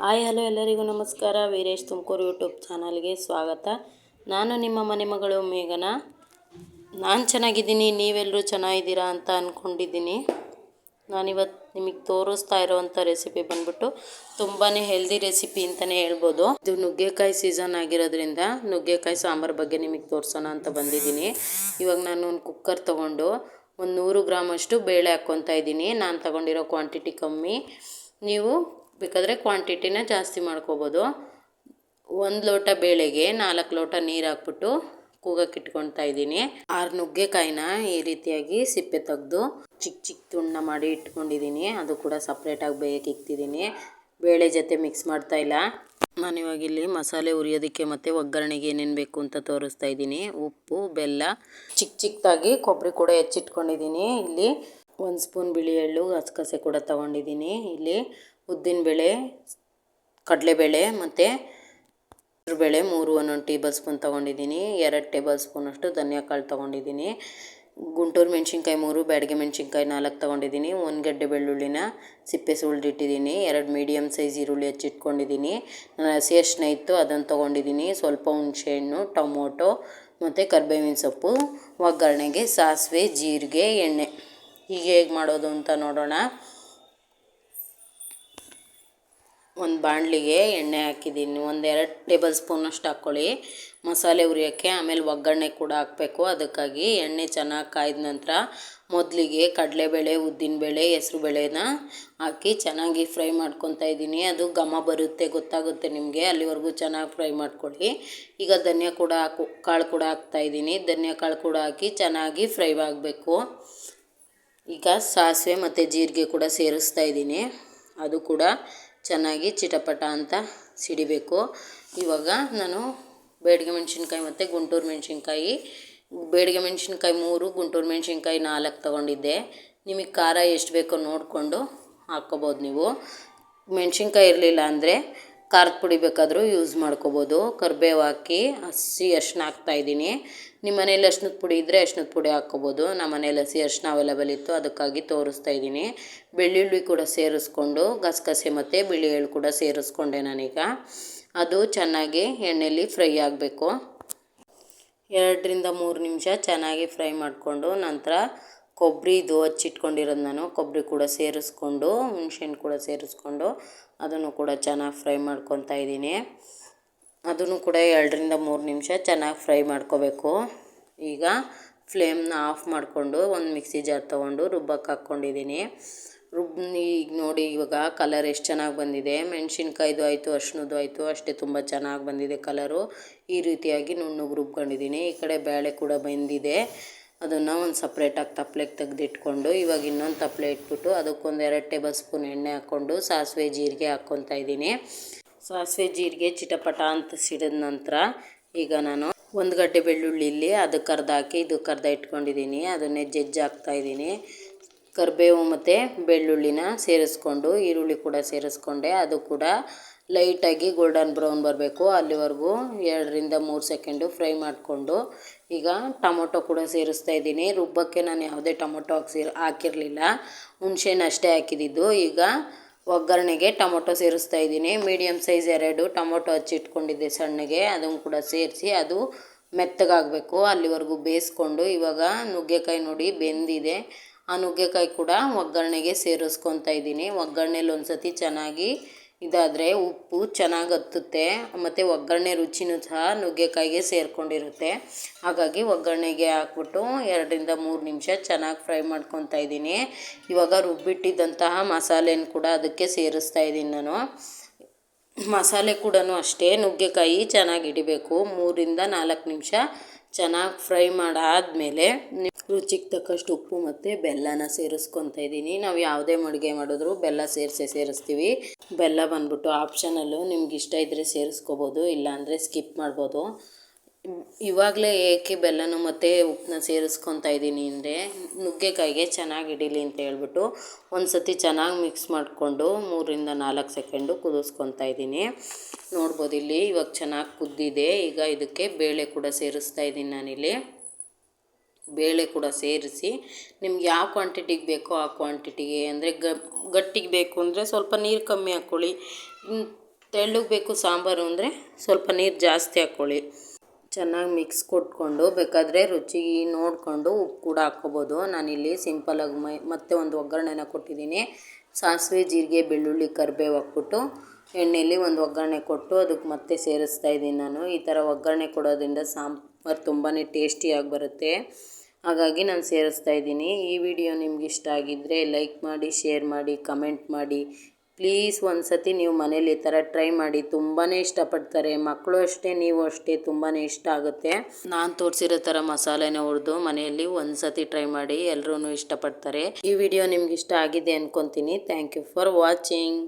Hi, hello ಎಲ್ಲರಿಗೂ ನಮಸ್ಕಾರ. Veeresh Tumakuru YouTube ಚಾನಲ್ಗೆ ಸ್ವಾಗತ. ನಾನು ನಿಮ್ಮ ಮನೆ ಮಗಳು ಮೇಘನ. ನಾನು ಚೆನ್ನಾಗಿದ್ದೀನಿ ನೀವೆಲ್ಲರೂ ಚೆನ್ನಾಗಿದ್ದೀರಾ ಅಂತ ಅಂದ್ಕೊಂಡಿದ್ದೀನಿ ನಾನಿವತ್ತು ನಿಮಗೆ ತೋರಿಸ್ತಾ ಇರೋವಂಥ ರೆಸಿಪಿ ಬಂದ್ಬಿಟ್ಟು ತುಂಬಾ ಹೆಲ್ದಿ ರೆಸಿಪಿ ಅಂತಲೇ ಹೇಳ್ಬೋದು. ಇದು ನುಗ್ಗೆಕಾಯಿ ಸೀಸನ್ ಆಗಿರೋದ್ರಿಂದ ನುಗ್ಗೆಕಾಯಿ ಸಾಂಬಾರು ಬಗ್ಗೆ ನಿಮಗೆ ತೋರಿಸೋಣ ಅಂತ ಬಂದಿದ್ದೀನಿ. ಇವಾಗ ನಾನು ಒಂದು ಕುಕ್ಕರ್ ತೊಗೊಂಡು ಒಂದು ನೂರು ಗ್ರಾಮಷ್ಟು ಬೇಳೆ ಹಾಕ್ಕೊತಾ ಇದ್ದೀನಿ. ನಾನು ತಗೊಂಡಿರೋ ಕ್ವಾಂಟಿಟಿ ಕಮ್ಮಿ. ನೀವು ಬೇಕಾದರೆ ಕ್ವಾಂಟಿಟಿನ ಜಾಸ್ತಿ ಮಾಡ್ಕೋಬೋದು. ಒಂದು ಲೋಟ ಬೇಳೆಗೆ ನಾಲ್ಕು ಲೋಟ ನೀರು ಹಾಕ್ಬಿಟ್ಟು ಕೂಗಕ್ಕೆ ಇಟ್ಕೊತಾ ಇದ್ದೀನಿ. ಆರು ನುಗ್ಗೆಕಾಯಿನ ಈ ರೀತಿಯಾಗಿ ಸಿಪ್ಪೆ ತೆಗೆದು ಚಿಕ್ಕ ಚಿಕ್ಕ ತುಂಡ ಮಾಡಿ ಇಟ್ಕೊಂಡಿದ್ದೀನಿ. ಅದು ಕೂಡ ಸಪ್ರೇಟಾಗಿ ಬೇಯಕ್ಕೆ ಇಕ್ತಿದ್ದೀನಿ. ಬೇಳೆ ಜೊತೆ ಮಿಕ್ಸ್ ಮಾಡ್ತಾ ಇಲ್ಲ. ನಾನು ಇವಾಗ ಇಲ್ಲಿ ಮಸಾಲೆ ಉರಿಯೋದಕ್ಕೆ ಮತ್ತು ಒಗ್ಗರಣೆಗೆ ಏನೇನು ಬೇಕು ಅಂತ ತೋರಿಸ್ತಾ ಇದ್ದೀನಿ. ಉಪ್ಪು, ಬೆಲ್ಲ ಚಿಕ್ಕ ಚಿಕ್ಕದಾಗಿ ಕೊಬ್ಬರಿ ಕೂಡ ಹೆಚ್ಚಿಟ್ಕೊಂಡಿದ್ದೀನಿ. ಇಲ್ಲಿ ಒಂದು ಸ್ಪೂನ್ ಬಿಳಿ ಎಳ್ಳು ಗಸಗಸೆ ಕೂಡ ತೊಗೊಂಡಿದ್ದೀನಿ. ಇಲ್ಲಿ ಉದ್ದಿನಬೇಳೆ ಕಡಲೆಬೇಳೆ ಮತ್ತು ಬೇಳೆ ಮೂರು ಒಂದೊಂದು ಟೇಬಲ್ ಸ್ಪೂನ್ ತೊಗೊಂಡಿದ್ದೀನಿ. ಎರಡು ಟೇಬಲ್ ಸ್ಪೂನಷ್ಟು ಧನಿಯಾಕಾಳು ತೊಗೊಂಡಿದ್ದೀನಿ. ಗುಂಟೂರು ಮೆಣಸಿನ್ಕಾಯಿ ಮೂರು, ಬ್ಯಾಡಗೆ ಮೆಣಸಿನ್ಕಾಯಿ ನಾಲ್ಕು ತೊಗೊಂಡಿದ್ದೀನಿ. ಒಂದು ಗಡ್ಡೆ ಬೆಳ್ಳುಳ್ಳಿನ ಸಿಪ್ಪೆ ಸುಳ್ದಿಟ್ಟಿದ್ದೀನಿ ಎರಡು ಮೀಡಿಯಮ್ ಸೈಜ್ ಈರುಳ್ಳಿ ಹಚ್ಚಿಟ್ಕೊಂಡಿದ್ದೀನಿ ನಾನು ಹಸಿ ಅರಿಶಿನ ಇತ್ತು ಅದನ್ನು ತೊಗೊಂಡಿದ್ದೀನಿ. ಸ್ವಲ್ಪ ಹುಣಸೆಹಣ್ಣು ಟೊಮೊಟೊ ಮತ್ತು ಕರ್ಬೇವಿನ ಸೊಪ್ಪು, ಒಗ್ಗರಣೆಗೆ ಸಾಸಿವೆ, ಜೀರಿಗೆ, ಎಣ್ಣೆ. ಹೀಗೆ ಹೇಗೆ ಮಾಡೋದು ಅಂತ ನೋಡೋಣ. ಒಂದು ಬಾಣಲಿಗೆ ಎಣ್ಣೆ ಹಾಕಿದ್ದೀನಿ. ಒಂದೆರಡು ಟೇಬಲ್ ಸ್ಪೂನಷ್ಟು ಹಾಕ್ಕೊಳ್ಳಿ ಮಸಾಲೆ ಹುರಿಯೋಕ್ಕೆ ಆಮೇಲೆ ಒಗ್ಗರಣೆ ಕೂಡ ಹಾಕಬೇಕು. ಅದಕ್ಕಾಗಿ ಎಣ್ಣೆ ಚೆನ್ನಾಗಿ ಕಾಯ್ದ ನಂತರ ಮೊದಲಿಗೆ ಕಡಲೆಬೇಳೆ, ಉದ್ದಿನಬೇಳೆ ಬೇಳೆನ ಹಾಕಿ ಚೆನ್ನಾಗಿ ಫ್ರೈ ಮಾಡ್ಕೊತಾ ಇದ್ದೀನಿ. ಅದು ಘಮ ಬರುತ್ತೆ, ಗೊತ್ತಾಗುತ್ತೆ ನಿಮಗೆ. ಅಲ್ಲಿವರೆಗೂ ಚೆನ್ನಾಗಿ ಫ್ರೈ ಮಾಡ್ಕೊಳ್ಳಿ. ಈಗ ಧನಿಯಾ ಕೂಡ ಹಾಕು, ಕಾಳು ಕೂಡ ಹಾಕ್ತಾಯಿದ್ದೀನಿ ಧನಿಯಾ ಕಾಳು ಕೂಡ ಹಾಕಿ ಚೆನ್ನಾಗಿ ಫ್ರೈ ಆಗಬೇಕು. ಈಗ ಸಾಸಿವೆ ಮತ್ತು ಜೀರಿಗೆ ಕೂಡ ಸೇರಿಸ್ತಾ ಇದ್ದೀನಿ. ಅದು ಕೂಡ ಚೆನ್ನಾಗಿ ಚಿಟಪಟ ಅಂತ ಸಿಡಿಬೇಕು. ಇವಾಗ ನಾನು ಬೇಡಿಗೆ ಮೆಣಸಿನ್ಕಾಯಿ ಮತ್ತು ಗುಂಟೂರು ಮೆಣಸಿನ್ಕಾಯಿ, ಬೇಡಿಗೆ ಮೆಣಸಿನ್ಕಾಯಿ ಮೂರು, ಗುಂಟೂರು ಮೆಣಸಿನ್ಕಾಯಿ ನಾಲ್ಕು ತೊಗೊಂಡಿದ್ದೆ. ನಿಮಗೆ ಖಾರ ಎಷ್ಟು ಬೇಕೋ ನೋಡಿಕೊಂಡು ಹಾಕ್ಕೋಬೋದು ನೀವು. ಮೆಣಸಿನ್ಕಾಯಿ ಇರಲಿಲ್ಲ ಅಂದರೆ ಖಾರದ ಪುಡಿ ಬೇಕಾದರೂ ಯೂಸ್ ಮಾಡ್ಕೋಬೋದು. ಕರಿಬೇವು ಹಾಕಿ ಹಸಿ ಅರ್ಶಿನ ಹಾಕ್ತಾಯಿದ್ದೀನಿ ನಿಮ್ಮ ಮನೇಲಿ ಅರ್ಶಿನದ ಪುಡಿ ಇದ್ದರೆ ಅರ್ಶಿನದ ಪುಡಿ ಹಾಕ್ಕೋಬೋದು. ನಮ್ಮ ಮನೇಲಿ ಹಸಿ ಅರ್ಶಿನ ಅವೈಲೇಬಲ್ ಇತ್ತು, ಅದಕ್ಕಾಗಿ ತೋರಿಸ್ತಾ ಇದ್ದೀನಿ. ಬೆಳ್ಳುಳ್ಳಿ ಕೂಡ ಸೇರಿಸ್ಕೊಂಡು, ಗಸಗಸೆ ಮತ್ತು ಬಿಳಿ ಎಳ್ಳು ಕೂಡ ಸೇರಿಸ್ಕೊಂಡೆ ನಾನೀಗ. ಅದು ಚೆನ್ನಾಗಿ ಎಣ್ಣೆಯಲ್ಲಿ ಫ್ರೈ ಆಗಬೇಕು. ಎರಡರಿಂದ ಮೂರು ನಿಮಿಷ ಚೆನ್ನಾಗಿ ಫ್ರೈ ಮಾಡಿಕೊಂಡು ನಂತರ ಕೊಬ್ಬರಿದು ಹಚ್ಚಿಟ್ಕೊಂಡಿರೋದು ನಾನು. ಕೊಬ್ಬರಿ ಕೂಡ ಸೇರಿಸ್ಕೊಂಡು, ಹುಣ್ಸೆಹಣ್ಣು ಕೂಡ ಸೇರಿಸ್ಕೊಂಡು ಅದನ್ನು ಕೂಡ ಚೆನ್ನಾಗಿ ಫ್ರೈ ಮಾಡ್ಕೊತಾ ಇದ್ದೀನಿ. ಅದನ್ನು ಕೂಡ ಎರಡರಿಂದ ಮೂರು ನಿಮಿಷ ಚೆನ್ನಾಗಿ ಫ್ರೈ ಮಾಡ್ಕೋಬೇಕು. ಈಗ ಫ್ಲೇಮ್ನ ಆಫ್ ಮಾಡಿಕೊಂಡು ಒಂದು ಮಿಕ್ಸಿ ಜಾರ್ ತೊಗೊಂಡು ರುಬ್ಬಕ್ಕೆ ಹಾಕ್ಕೊಂಡಿದ್ದೀನಿ. ರುಬ್ ಈಗ ನೋಡಿ ಇವಾಗ ಕಲರ್ ಎಷ್ಟು ಚೆನ್ನಾಗಿ ಬಂದಿದೆ. ಮೆಣಸಿನ್ಕಾಯ್ದು ಆಯಿತು ಅರ್ಶಿನದ್ದು ಆಯಿತು, ಅಷ್ಟೇ ತುಂಬ ಚೆನ್ನಾಗಿ ಬಂದಿದೆ ಕಲರು. ಈ ರೀತಿಯಾಗಿ ನುಣ್ಣಗೆ ರುಬ್ಕೊಂಡಿದ್ದೀನಿ. ಈ ಕಡೆ ಬೇಳೆ ಕೂಡ ಬೆಂದಿದೆ. ಅದನ್ನು ಒಂದು ಸಪ್ರೇಟಾಗಿ ತಪ್ಲೆಗೆ ತೆಗೆದಿಟ್ಕೊಂಡು ಇವಾಗ ಇನ್ನೊಂದು ತಪ್ಪಲೆ ಇಟ್ಬಿಟ್ಟು ಅದಕ್ಕೊಂದು ಎರಡು ಟೇಬಲ್ ಸ್ಪೂನ್ ಎಣ್ಣೆ ಹಾಕ್ಕೊಂಡು ಸಾಸಿವೆ ಜೀರಿಗೆ ಹಾಕ್ಕೊತಾ ಇದ್ದೀನಿ. ಸಾಸಿವೆ ಜೀರಿಗೆ ಚಿಟಪಟ ಅಂತ ಸಿಡಿದ ನಂತರ ಈಗ ನಾನು ಒಂದು ಗಡ್ಡೆ ಬೆಳ್ಳುಳ್ಳಿ ಇಲ್ಲಿ ಅದಕ್ಕೆ ಕರ್ದು ಹಾಕಿ ಇದು ಕರ್ದ ಇಟ್ಕೊಂಡಿದ್ದೀನಿ. ಅದನ್ನೇ ಜಜ್ಜಿ ಹಾಕ್ತಾಯಿದ್ದೀನಿ ಕರಿಬೇವು ಮತ್ತು ಬೆಳ್ಳುಳ್ಳಿನ ಸೇರಿಸ್ಕೊಂಡು, ಈರುಳ್ಳಿ ಕೂಡ ಸೇರಿಸ್ಕೊಂಡೆ, ಅದು ಕೂಡ ಲೈಟಾಗಿ ಗೋಲ್ಡನ್ ಬ್ರೌನ್ ಬರಬೇಕು. ಅಲ್ಲಿವರೆಗೂ ಎರಡರಿಂದ ಮೂರು ಸೆಕೆಂಡು ಫ್ರೈ ಮಾಡಿಕೊಂಡು ಈಗ ಟೊಮೊಟೊ ಕೂಡ ಸೇರಿಸ್ತಾ ಇದ್ದೀನಿ. ರುಬ್ಬಕ್ಕೆ ನಾನು ಯಾವುದೇ ಟೊಮೊಟೊ ಹಾಕ್ಸಿ ಹಾಕಿರಲಿಲ್ಲ. ಹುಣ್ಸೆಹಣ್ಣು ಅಷ್ಟೇ ಹಾಕಿದ್ದಿದ್ದು ಈಗ ಒಗ್ಗರಣೆಗೆ ಟೊಮೊಟೊ ಸೇರಿಸ್ತಾ ಇದ್ದೀನಿ. ಮೀಡಿಯಮ್ ಸೈಜ್ ಎರಡು ಟೊಮೊಟೊ ಹಚ್ಚಿಟ್ಕೊಂಡಿದ್ದೆ ಸಣ್ಣಗೆ. ಅದನ್ನು ಕೂಡ ಸೇರಿಸಿ ಅದು ಮೆತ್ತಗಾಗಬೇಕು. ಅಲ್ಲಿವರೆಗೂ ಬೇಯಿಸ್ಕೊಂಡು ಇವಾಗ ನುಗ್ಗೆಕಾಯಿ ನೋಡಿ ಬೆಂದಿದೆ. ಆ ನುಗ್ಗೆಕಾಯಿ ಕೂಡ ಒಗ್ಗರಣೆಗೆ ಸೇರಿಸ್ಕೊತಾ ಇದ್ದೀನಿ. ಒಗ್ಗರಣೆಲಿ ಒಂದು ಸತಿ ಚೆನ್ನಾಗಿ ಇದಾದರೆ ಉಪ್ಪು ಚೆನ್ನಾಗಿ ಹತ್ತುತ್ತೆ ಮತ್ತು ಒಗ್ಗರಣೆ ರುಚಿನೂ ಸಹ ನುಗ್ಗೆಕಾಯಿಗೆ ಸೇರಿಕೊಂಡಿರುತ್ತೆ. ಹಾಗಾಗಿ ಒಗ್ಗರಣೆಗೆ ಹಾಕ್ಬಿಟ್ಟು ಎರಡರಿಂದ ಮೂರು ನಿಮಿಷ ಚೆನ್ನಾಗಿ ಫ್ರೈ ಮಾಡ್ಕೊತಾ ಇದ್ದೀನಿ. ಇವಾಗ ರುಬ್ಬಿಟ್ಟಿದ್ದಂತಹ ಮಸಾಲೆನ ಕೂಡ ಅದಕ್ಕೆ ಸೇರಿಸ್ತಾ ಇದ್ದೀನಿ ನಾನು. ಮಸಾಲೆ ಕೂಡ ಅಷ್ಟೇ, ನುಗ್ಗೆಕಾಯಿ ಚೆನ್ನಾಗಿ ಹಿಡಿಬೇಕು. ಮೂರಿಂದ ನಾಲ್ಕು ನಿಮಿಷ ಚೆನ್ನಾಗಿ ಫ್ರೈ ಮಾಡಾದಮೇಲೆ ರುಚಿಗೆ ತಕ್ಕಷ್ಟು ಉಪ್ಪು ಮತ್ತು ಬೆಲ್ಲನ ಸೇರಿಸ್ಕೊತಾ ಇದ್ದೀನಿ ನಾವು ಯಾವುದೇ ಮಡುಗೆ ಮಾಡಿದ್ರು ಬೆಲ್ಲ ಸೇರಿಸಿ ಸೇರಿಸ್ತೀವಿ. ಬೆಲ್ಲ ಬಂದ್ಬಿಟ್ಟು ಆಪ್ಷನಲ್ಲು ನಿಮ್ಗೆ ಇಷ್ಟ ಇದ್ದರೆ ಸೇರಿಸ್ಕೋಬೋದು, ಇಲ್ಲಾಂದರೆ ಸ್ಕಿಪ್ ಮಾಡ್ಬೋದು. ಇವಾಗಲೇ ಏಕೆ ಬೆಲ್ಲನೂ ಮತ್ತು ಉಪ್ಪನ್ನ ಸೇರಿಸ್ಕೊತಾ ಇದ್ದೀನಿ ಅಂದರೆ ನುಗ್ಗೆಕಾಯಿಗೆ ಚೆನ್ನಾಗಿ ಹಿಡೀಲಿ ಅಂತ ಹೇಳ್ಬಿಟ್ಟು ಒಂದು ಸತಿ ಚೆನ್ನಾಗಿ ಮಿಕ್ಸ್ ಮಾಡಿಕೊಂಡು ಮೂರಿಂದ ನಾಲ್ಕು ಸೆಕೆಂಡು ಕುದಿಸ್ಕೊತಾ ಇದ್ದೀನಿ. ನೋಡ್ಬೋದು ಇಲ್ಲಿ ಇವಾಗ ಚೆನ್ನಾಗಿ ಕುದ್ದಿದೆ. ಈಗ ಇದಕ್ಕೆ ಬೇಳೆ ಕೂಡ ಸೇರಿಸ್ತಾ ಇದ್ದೀನಿ ನಾನಿಲ್ಲಿ. ಬೇಳೆ ಕೂಡ ಸೇರಿಸಿ ನಿಮ್ಗೆ ಯಾವ ಕ್ವಾಂಟಿಟಿಗೆ ಬೇಕೋ ಆ ಕ್ವಾಂಟಿಟಿಗೆ ಅಂದರೆ ಗಟ್ಟಿಗೆ ಬೇಕು ಅಂದರೆ ಸ್ವಲ್ಪ ನೀರು ಕಮ್ಮಿ ಹಾಕ್ಕೊಳ್ಳಿ ತೆಳ್ಳಗೆ ಬೇಕು ಸಾಂಬಾರು ಅಂದರೆ ಸ್ವಲ್ಪ ನೀರು ಜಾಸ್ತಿ ಹಾಕ್ಕೊಳ್ಳಿ ಚೆನ್ನಾಗಿ ಮಿಕ್ಸ್ ಕೊಟ್ಕೊಂಡು ಬೇಕಾದರೆ ರುಚಿ ನೋಡಿಕೊಂಡು ಉಪ್ಪು ಕೂಡ ಹಾಕ್ಕೋಬೋದು. ನಾನಿಲ್ಲಿ ಸಿಂಪಲಾಗಿ ಮೈ, ಮತ್ತೆ ಒಂದು ಒಗ್ಗರಣೆನ ಕೊಟ್ಟಿದ್ದೀನಿ. ಸಾಸಿವೆ, ಜೀರಿಗೆ, ಬೆಳ್ಳುಳ್ಳಿ, ಕರಿಬೇವು ಹಾಕ್ಬಿಟ್ಟು ಎಣ್ಣೆಯಲ್ಲಿ ಒಂದು ಒಗ್ಗರಣೆ ಕೊಟ್ಟು ಅದಕ್ಕೆ ಮತ್ತೆ ಸೇರಿಸ್ತಾ ಇದ್ದೀನಿ ನಾನು. ಈ ಥರ ಒಗ್ಗರಣೆ ಕೊಡೋದ್ರಿಂದ ಸಾಂಬಾರು ತುಂಬಾ ಟೇಸ್ಟಿಯಾಗಿ ಬರುತ್ತೆ. ಹಾಗಾಗಿ ನಾನು ಸೇರಿಸ್ತಾ ಇದ್ದೀನಿ. ಈ ವಿಡಿಯೋ ನಿಮ್ಗೆ ಇಷ್ಟ ಆಗಿದ್ದರೆ ಲೈಕ್ ಮಾಡಿ ಶೇರ್ ಮಾಡಿ ಕಮೆಂಟ್ ಮಾಡಿ. ಪ್ಲೀಸ್ ಒಂದು ಸತಿ ನೀವು ಮನೇಲಿ ಈ ಥರ ಟ್ರೈ ಮಾಡಿ. ತುಂಬಾ ಇಷ್ಟಪಡ್ತಾರೆ. ಮಕ್ಕಳು ಅಷ್ಟೇ, ನೀವು ಅಷ್ಟೇ ತುಂಬಾ ಇಷ್ಟ ಆಗುತ್ತೆ. ನಾನು ತೋರಿಸಿರೋ ಥರ ಮಸಾಲೆನ ಹುರಿದು ಮನೆಯಲ್ಲಿ ಒಂದ್ಸತಿ ಟ್ರೈ ಮಾಡಿ ಎಲ್ಲರೂ ಇಷ್ಟಪಡ್ತಾರೆ. ಈ ವಿಡಿಯೋ ನಿಮ್ಗೆ ಇಷ್ಟ ಆಗಿದೆ ಅನ್ಕೊತೀನಿ. Thank you for watching.